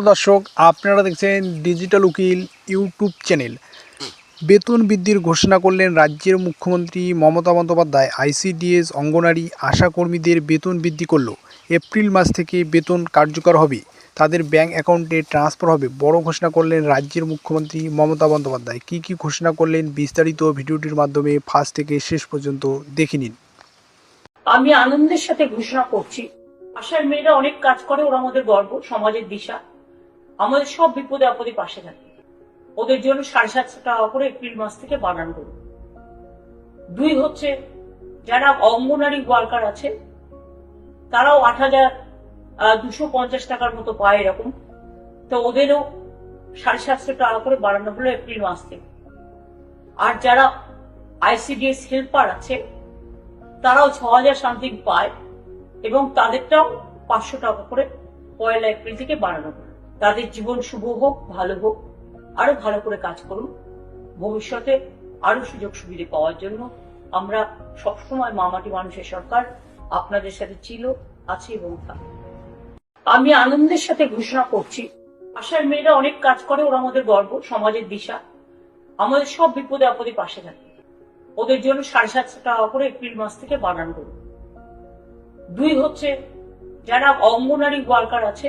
নমস্কার দর্শক, আপনারা দেখছেন ডিজিটাল উকিল ইউটিউব চ্যানেল বেতন বৃদ্ধির ঘোষণা করলেন রাজ্যের মুখ্যমন্ত্রী মমতা বন্দ্যোপাধ্যায়। আইসিডিএস অঙ্গনারী আশাকর্মীদের বেতন বৃদ্ধি করল। এপ্রিল মাস থেকে বেতন কার্যকর হবে। তাদের ব্যাংক অ্যাকাউন্টে ট্রান্সফার হবে বড় ঘোষণা করলেন রাজ্যের মুখ্যমন্ত্রী মমতা বন্দ্যোপাধ্যায়। কী কী ঘোষণা করলেন বিস্তারিত ভিডিওটির মাধ্যমে ফার্স্ট থেকে শেষ পর্যন্ত দেখে নিন। আমি আনন্দের সাথে ঘোষণা করছি। আশার মেয়েরা অনেক কাজ করে, ওরা আমাদের গর্ব, সমাজের দিশা। আমাদের সব বিপদে আপদে পাশে থাকে। ওদের জন্য সাড়ে সাতশো টাকা করে এপ্রিল মাস থেকে বানানো হলো দুই হচ্ছে, যারা অঙ্গনারী ওয়ার্কার আছে, তারাও আট হাজার দুশো পঞ্চাশ টাকার মতো পায় এরকম। তো ওদেরও সাড়ে সাতশো টাকা করে বাড়ানো হলো এপ্রিল মাস থেকে। আর যারা আইসিডিএস হেল্পার আছে, তারাও ছ হাজার সামথিং পায় এবং তাদেরটাও পাঁচশো টাকা করে পয়লা এপ্রিল থেকে বাড়ানো হবে তাদের জীবন শুভ হোক, ভালো হোক, আরও ভালো করে কাজ করুন। ভবিষ্যতে আরও সুযোগ সুবিধে পাওয়ার জন্য আমরা সবসময় মামাটি মানুষের সরকার, আপনাদের সাথে ছিল, আছে এবং আমি আনন্দের সাথে ঘোষণা করছি, আশার মেয়েরা অনেক কাজ করে, ওরা আমাদের গর্ব, সমাজের দিশা। আমাদের সব বিপদে আপদে পাশে থাকে। ওদের জন্য সাড়ে সাতশো টাকা করে এপ্রিল মাস থেকে বানানো করুন। দুই হচ্ছে, যারা অঙ্গনারী ওয়ার্কার আছে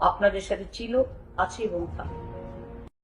আপনাদের সাথে ছিল আছে এবং থাকবে